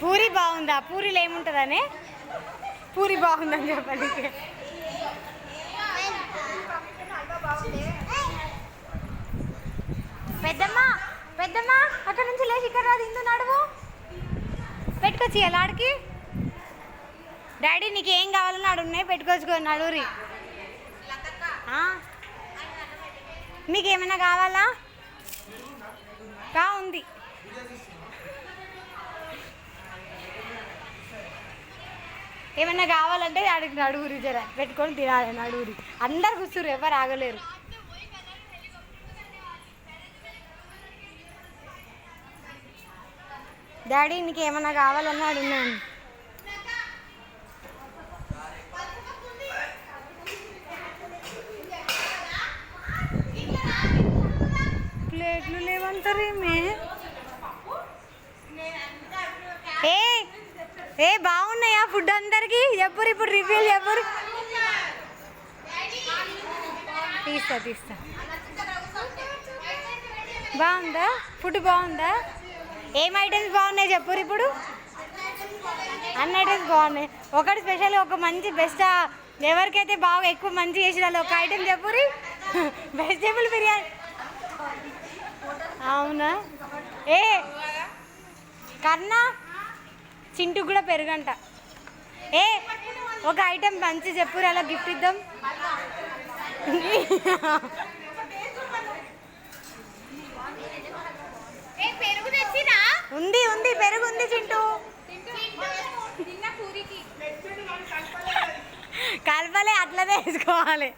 పూరి బాగుందా? పూరీలు ఏముంటుందని? పూరి బాగుందని చెప్పండి పెద్దమ్మ పెద్దమ్మ అక్కడ నుంచి లేచి ఇక్కడ రాదు ఇందు నడువు. పెట్టుకొచ్చి ఎలాడికి డాడీ నీకు ఏం కావాలన్నా అడుగున్నాయి ఉన్నాయి పెట్టుకొచ్చుకో నడువురి. మీకు ఏమైనా కావాలా? కా ఉంది. ఏమన్నా కావాలంటే అడిగి నడుగురు జర పెట్టుకొని తినాలి నడుగురి అందరు కూర్చురు ఎవరు ఆగలేరు. డాడీ నీకు ఏమన్నా కావాలన్నా అడిగినాను ప్లేట్లు లేవంటారేమే ఏ ఏ బాగున్నాయా ఫుడ్ అందరికి? ఎప్పుడు ఇప్పుడు రివ్యూ చెప్పురు తీస్తా తీస్తా. బాగుందా? ఫుడ్ బాగుందా? ఏం ఐటమ్స్ బాగున్నాయి చెప్పురు ఇప్పుడు? అన్ని ఐటమ్స్ బాగున్నాయి. ఒకటి స్పెషల్ ఒక మంచి బెస్ట్ ఎవరికైతే బాగా ఎక్కువ మంచి చేసిన వాళ్ళు ఒక ఐటమ్ చెప్పురి వెజిటేబుల్ బిర్యానీ. అవునా? ఏ? కన్నా చింటూ కూడా పెరుగంట. ఏ ఒక ఐటెం మంచి చెప్పు అలా గిఫ్ట్ ఇద్దాం. ఉంది ఉంది పెరుగు ఉంది చింటూ. కలపలే అట్లనే వేసుకోవాలి.